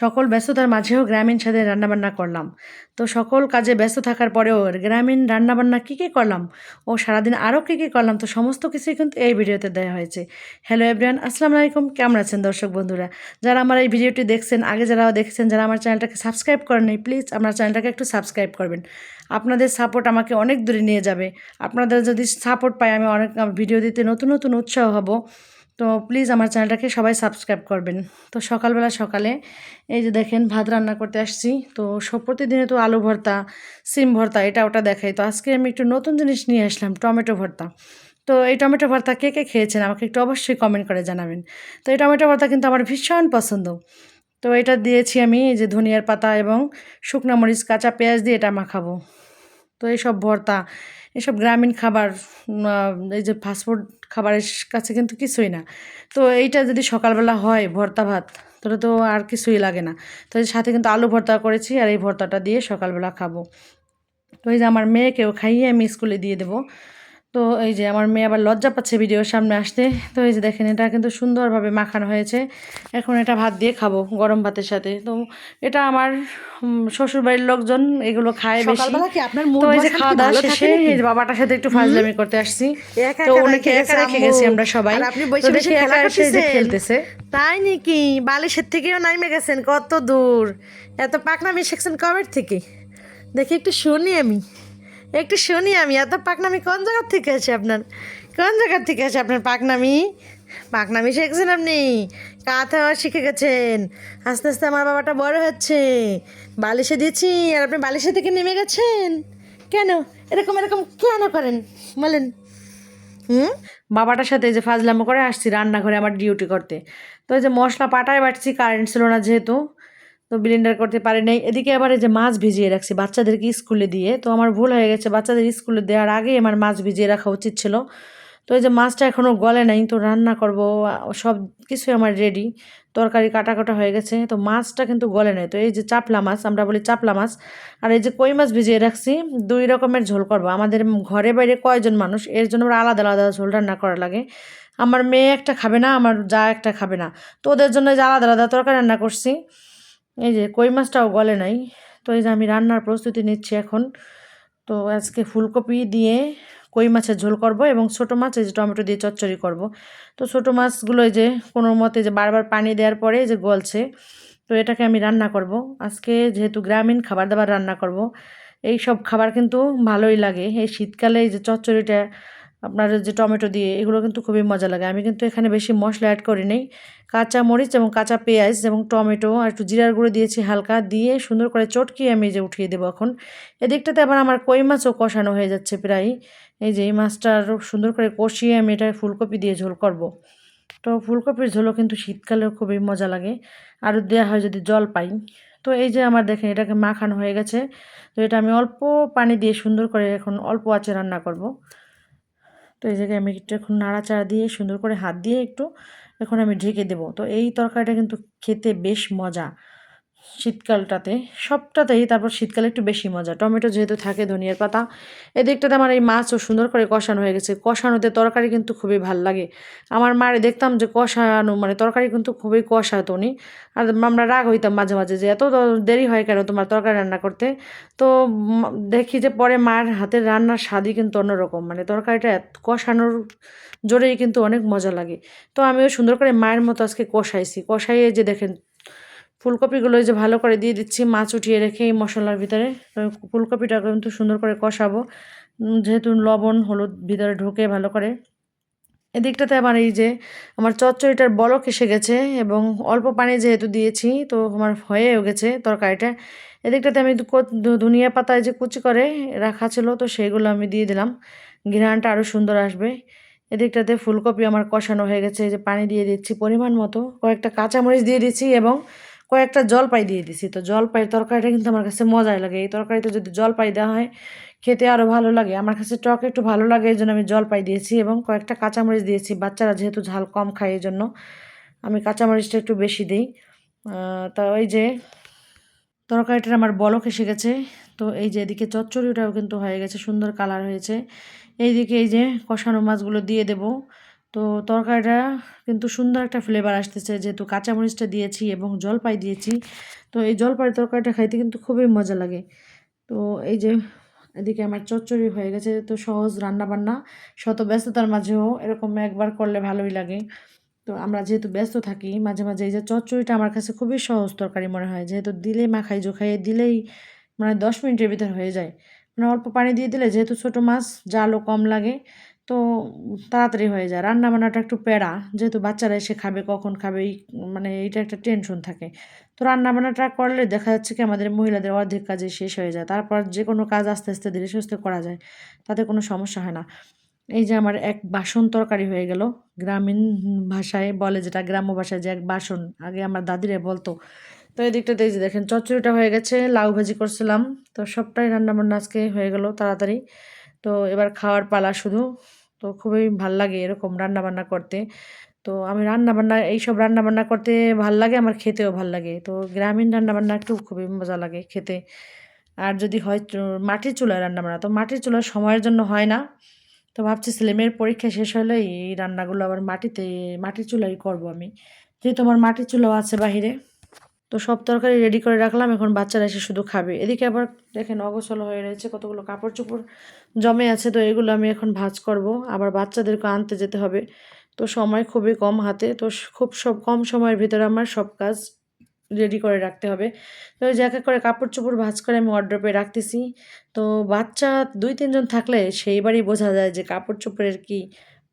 সকল ব্যস্ততার মাঝেও গ্রামীণ স্বাদে রান্নাবান্না করলাম। তো সকল কাজে ব্যস্ত থাকার পরেও গ্রামীণ রান্নাবান্না কী কী করলাম ও সারাদিন আরও কী কী করলাম তো সমস্ত কিছুই কিন্তু এই ভিডিওতে দেওয়া হয়েছে। হ্যালো এভরিয়ান আসসালামু আলাইকুম। কেমন আছেন দর্শক বন্ধুরা? যারা আমার এই ভিডিওটি দেখছেন, আগে যারা দেখেছেন, যারা আমার চ্যানেলটাকে সাবস্ক্রাইব করেন প্লিজ আমার চ্যানেলটাকে একটু সাবস্ক্রাইব করবেন। আপনাদের সাপোর্ট আমাকে অনেক দূরে নিয়ে যাবে। আপনাদের যদি সাপোর্ট পাই, আমি অনেক ভিডিও দিতে নতুন নতুন উৎসাহ হব। তো প্লিজ আমার চ্যানেলটাকে সবাই সাবস্ক্রাইব করবেন। তো সকালবেলা সকালে এই যে দেখেন ভাত রান্না করতে আসছি। তো সব প্রতিদিনে তো আলু ভর্তা, সিম ভর্তা, এটা ওটা দেখাই। তো আজকে আমি একটু নতুন জিনিস নিয়ে আসলাম, টমেটো ভর্তা। তো এই টমেটো ভর্তা কে কে খেয়েছেন আমাকে একটু অবশ্যই কমেন্ট করে জানাবেন। তো এই টমেটো ভর্তা কিন্তু আমার ভীষণ পছন্দ। তো এটা দিয়েছি আমি এই যে ধনিয়ার পাতা এবং শুকনো মরিচ, কাঁচা পেঁয়াজ দিয়ে এটা মাখাবো। তো এইসব ভর্তা এসব গ্রামীণ খাবার এই যে ফাস্টফুড খাবারের কাছে কিন্তু কিছুই না। তো এইটা যদি সকালবেলা হয় ভর্তা ভাত, তাহলে তো আর কিছুই লাগে না। তো সাথে কিন্তু আলু ভর্তা করেছি আর এই ভর্তাটা দিয়ে সকালবেলা খাব। তো এই যে আমার মেয়েকেও খাইয়ে আমি স্কুলে দিয়ে দেবো। তো এই যে আমার মেয়ে আবার লজ্জা পাচ্ছে ভিডিওর সামনে আসতে। তো এই যে দেখেন এটা কিন্তু সুন্দরভাবে মাখানো হয়েছে। এখন এটা ভাত দিয়ে খাব গরম ভাতের সাথে। তো এটা আমার শ্বশুরবাড়ির লোকজন এগুলো খায় বেশি। তো এই যে খাওয়া দাওয়া শেষে এই যে বাবাটার সাথে একটু ফাজলামি করতে আসছি। তো ওনাকে রেখে একা রেখে গেছি আমরা সবাই। তো দেখি একা এসে যে খেলতেছে। তাই নাকি? বালিশের থেকেও নাইমে গেছেন কত দূর। এত পাকনামি শিখছেন কবের থেকে? দেখি একটু শুনি আমি। একটু শুনি আমি, এত পাকনামি কোন জায়গার থেকে আছে আপনার? কোন জায়গার থেকে আছে আপনার পাকনামি? পাকনামি শিখেছেন আপনি? কাঁথা শিখে গেছেন? আস্তে আস্তে আমার বাবাটা বড় হচ্ছে। বালিশে দিয়েছি আর আপনি বালিশে থেকে নেমে গেছেন? কেন? এরকম এরকম কেন করেন? বলেন। হুম? বাবাটার সাথে যে ফাজলামো করে আসছি রান্নাঘরে আমার ডিউটি করতে। তো যে মশলা পাটায় বাটছি কারেন্ট ছিল না যেহেতু। তো ব্লেন্ডার করতে পারি নাই। এদিকে আবার এই যে মাছ ভিজিয়ে রাখছি বাচ্চাদেরকে স্কুলে দিয়ে। তো আমার ভুল হয়ে গেছে, বাচ্চাদের স্কুলে দেওয়ার আগেই আমার মাছ ভিজিয়ে রাখা উচিত ছিল। তো এই যে মাছটা এখনও গলে নাই, তো রান্না করব, সব কিছুই আমার রেডি তরকারি কাটা কাটা হয়ে গেছে, তো মাছটা কিন্তু গলে নাই। তো এই যে চাপলা মাছ, আমরা বলি চাপলা মাছ। আর এই যে কই মাছ ভিজিয়ে রাখছি, দুই রকমের ঝোল করব। আমাদের ঘরে বাইরে কয়জন মানুষ, এর জন্য আমরা আলাদা আলাদা ঝোল রান্না করা লাগে। আমার মেয়ে একটা খাবে না, আমার যা একটা খাবে না। তো ওদের জন্য যে আলাদা আলাদা তরকারি রান্না করছি। এই যে কই মাছটাও গলে নাই। তো এই যে আমি রান্নার প্রস্তুতি নিচ্ছি এখন। তো আজকে ফুলকপি দিয়ে কই মাছের ঝোল করব এবং ছোটো মাছ, এই যে টমেটো দিয়ে চচ্চড়ি করব। তো ছোটো মাছগুলো এই যে কোনো মতে যে বারবার পানি দেওয়ার পরে যে গলছে। তো এটাকে আমি রান্না করব। আজকে যেহেতু গ্রামীণ খাবার দাবার রান্না করব, এই সব খাবার কিন্তু ভালোই লাগে। এই শীতকালে এই যে চচ্চড়িটা আপনার যে টমেটো দিয়ে, এগুলো কিন্তু খুবই মজা লাগে। আমি কিন্তু এখানে বেশি মশলা অ্যাড করি নেই। কাঁচা মরিচ এবং কাঁচা পেঁয়াজ এবং টমেটো আর একটু জিরার গুঁড়ো দিয়েছি হালকা দিয়ে সুন্দর করে চটকিয়ে আমি যে উঠিয়ে দেবো এখন। এদিকটাতে আবার আমার কই মাছও কষানো হয়ে যাচ্ছে প্রায়। এই যে এই মাছটা আরও সুন্দর করে কষিয়ে আমি এটা ফুলকপি দিয়ে ঝোল করব। তো ফুলকপির ঝোলও কিন্তু শীতকালেও খুবই মজা লাগে। আর দেওয়া হয় যদি জল পাই। তো এই যে আমার দেখেন এটাকে মাখানো হয়ে গেছে। তো এটা আমি অল্প পানি দিয়ে সুন্দর করে এখন অল্প আঁচে রান্না করব। তো এই জায়গায় আমি একটু এখন নাড়াচাড়া দিয়ে, সুন্দর করে হাত দিয়ে একটু এখন আমি ঢেকে দেব। তো এই তরকারিটা কিন্তু খেতে বেশ মজা। শীতকালটাতে, সবটাতেই তারপর শীতকালে একটু বেশি মজা। টমেটো যেহেতু থাকে, ধনিয়ার পাতা, এদিকটাতে আমার এই মাছও সুন্দর করে কষানো হয়ে গেছে। কষানোতে তরকারি কিন্তু খুবই ভালো লাগে। আমার মারে দেখতাম যে কষানো মানে তরকারি কিন্তু খুবই কষাতো উনি। আর আমরা রাগ হইতাম মাঝে মাঝে যে, এত দেরি হয় কেন তোমার তরকারি রান্না করতে? তো দেখি যে পরে মায়ের হাতের রান্নার স্বাদই কিন্তু অন্যরকম। মানে তরকারিটা কষানোর জোরেই কিন্তু অনেক মজা লাগে। তো আমিও সুন্দর করে মায়ের মতো আজকে কষাইছি। কষাইয়ে যে দেখেন ফুলকপিগুলো যে ভালো করে দিয়ে দিচ্ছি, মাছ উঠিয়ে রেখে এই মশলার ভিতরে। ফুলকপিটা কিন্তু সুন্দর করে কষাবো। যেহেতু লবণ, হলুদ ভিতরে ঢোকে ভালো করে। এদিকটাতে আমার এই যে আমার চচ্চড়িটার বলক এসে গেছে এবং অল্প পানি যেহেতু দিয়েছি, তো আমার হয়েও গেছে তরকারিটা। এদিকটাতে আমি ধনিয়া পাতায় যে কুচি করে রাখা ছিল, তো সেইগুলো আমি দিয়ে দিলাম। ঘ্রাণটা আরও সুন্দর আসবে। এদিকটাতে ফুলকপি আমার কষানো হয়ে গেছে, এই যে পানি দিয়ে দিচ্ছি পরিমাণ মতো। কয়েকটা কাঁচামরিচ দিয়ে দিচ্ছি এবং কয়েকটা জলপাই দিয়ে দিছি। তো জলপাইয়ের তরকারিটা কিন্তু আমার কাছে মজাই লাগে। এই তরকারিতে যদি জলপাই দেওয়া হয়, খেতে আরও ভালো লাগে। আমার কাছে টক একটু ভালো লাগে, এই জন্য আমি জলপাই দিয়েছি এবং কয়েকটা কাঁচামরিচ দিয়েছি। বাচ্চারা যেহেতু ঝাল কম খায়, এই জন্য আমি কাঁচামরিচটা একটু বেশি দিই। তা ওই যে তরকারিটার আমার বলক এসে গেছে। তো এই যে এদিকে চচ্চড়িটাও কিন্তু হয়ে গেছে, সুন্দর কালার হয়েছে। এইদিকে এই যে কষানো মাছগুলো দিয়ে দেব। তো তরকারিটা কিন্তু সুন্দর একটা ফ্লেভার আসতেছে, যেহেতু কাঁচামরিচটা দিয়েছি এবং জলপাই দিয়েছি। তো এই জলপাই তরকারিটা খাইতে কিন্তু খুবই মজা লাগে। তো এই যে এদিকে আমার চচ্চড়ি হয়ে গেছে, তো সহজ রান্নাবান্না, শত ব্যস্ততার মাঝেও এরকম একবার করলে ভালোই লাগে। তো আমরা যেহেতু ব্যস্ত থাকি, মাঝে মাঝে এই যে চচ্চড়িটা আমার কাছে খুবই সহজ তরকারি মনে হয়। যেহেতু দিলেই মাখাই জোখাইয়ে দিলেই মানে দশ মিনিটের ভিতর হয়ে যায়। মানে অল্প পানি দিয়ে দিলে যেহেতু ছোটো মাছ, জালও কম লাগে। তো তাড়াতাড়ি হয়ে যায়। রান্না বান্নাটা একটু প্যারা, যেহেতু বাচ্চারা এসে খাবে, কখন খাবে, এই মানে এইটা একটা টেনশন থাকে। তো রান্না বান্নাটা করলে দেখা যাচ্ছে কি আমাদের মহিলাদের অর্ধেক কাজে শেষ হয়ে যায়। তারপর যে কোনো কাজ আস্তে আস্তে ধীরে সুস্থে করা যায়, তাতে কোনো সমস্যা হয় না। এই যে আমার এক বাসন তরকারি হয়ে গেল, গ্রামীণ ভাষায় বলে যেটা, গ্রাম্য ভাষায় যে এক বাসন, আগে আমার দাদিরে বলতো। তো এই দিকটাতে যে দেখেন, চচ্চড়িটা হয়ে গেছে, লাউ ভাজি করছিলাম। তো সবটাই রান্না বান্না আজকে হয়ে গেল তাড়াতাড়ি। তো এবার খাওয়ার পালা শুধু। তো খুবই ভালো লাগে এরকম রান্না বান্না করতে। তো আমি রান্না বান্না এইসব রান্না বান্না করতে ভালো লাগে, আমার খেতেও ভালো লাগে। তো গ্রামীণ রান্না বান্না একটু খুবই মজা লাগে খেতে। আর যদি হয় মাটির চুলায় রান্না বান্না তো মাটির চুলার সময়ের জন্য হয় না। তো ভাবছি ছেলেমেয়ের পরীক্ষা শেষ হলে এই রান্নাগুলো আবার মাটিতে, মাটির চুলাই করব আমি। যেহেতু আমার মাটির চুলাও আছে বাহিরে। তো সব তরকারি রেডি করে রাখলাম, এখন বাচ্চারা এসে শুধু খাবে। এদিকে আবার দেখেন অগোছল হয়ে রয়েছে, কতগুলো কাপড় চোপড় জমে আছে, তো এগুলো আমি এখন ভাজ করব। আবার বাচ্চাদেরকে আনতে যেতে হবে, তো সময় খুবই কম হাতে, তো খুব সব কম সময়ের ভিতরে আমার সব কাজ রেডি করে রাখতে হবে। তো ওই এক করে কাপড় চোপড় ভাজ করে আমি ওয়ার্ড্রপে রাখতেছি। তো বাচ্চা দুই তিনজন থাকলে সেইবারই বোঝা যায় যে কাপড় চোপড়ের কি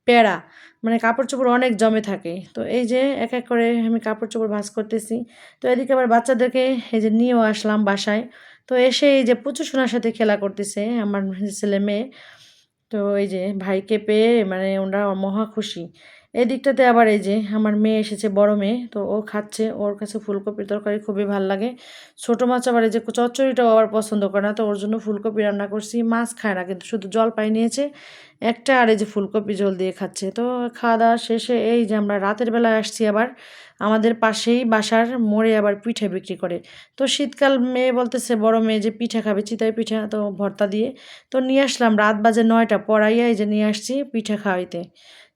প্যারা মানে কাপড় চোপড় অনেক জমে থাকে। তো এই যে এক এক করে আমি কাপড় চোপড় ভাঁজ করতেছি। তো এদিকে আবার বাচ্চাদেরকে এই যে নিয়েও আসলাম বাসায়। তো এসে এই যে পুচু সোনার সাথে খেলা করতেছে আমার ছেলে মেয়ে। তো এই যে ভাইকে পেয়ে মানে ওনারা মহা খুশি। এই দিকটাতে আবার এই যে আমার মেয়ে এসেছে, বড় মেয়ে, তো ও খাচ্ছে। ওর কাছে ফুলকপির তরকারি খুবই ভালো লাগে। ছোটো মাছ আবার এই যে চচ্চড়িটাও আবার পছন্দ করে না, তো ওর জন্য ফুলকপি রান্না করছি। মাছ খায় না, কিন্তু শুধু জল পাই নিয়েছে, একটা আর এই যে ফুলকপি জল দিয়ে খাচ্ছে। তো খাওয়া দাওয়া শেষে এই যে আমরা রাতের বেলায় আসছি আবার, আমাদের পাশেই বাসার মোড়ে আবার পিঠে বিক্রি করে। তো শীতকাল মেয়ে বলতেছে, বড় মেয়ে যে পিঠা খাবে, চিতাই পিঠা, তো ভর্তা দিয়ে। তো নিয়ে আসলাম, রাত বাজে নয়টা, পড়াইয়া এই যে নিয়ে আসছি পিঠা খাওয়াইতে।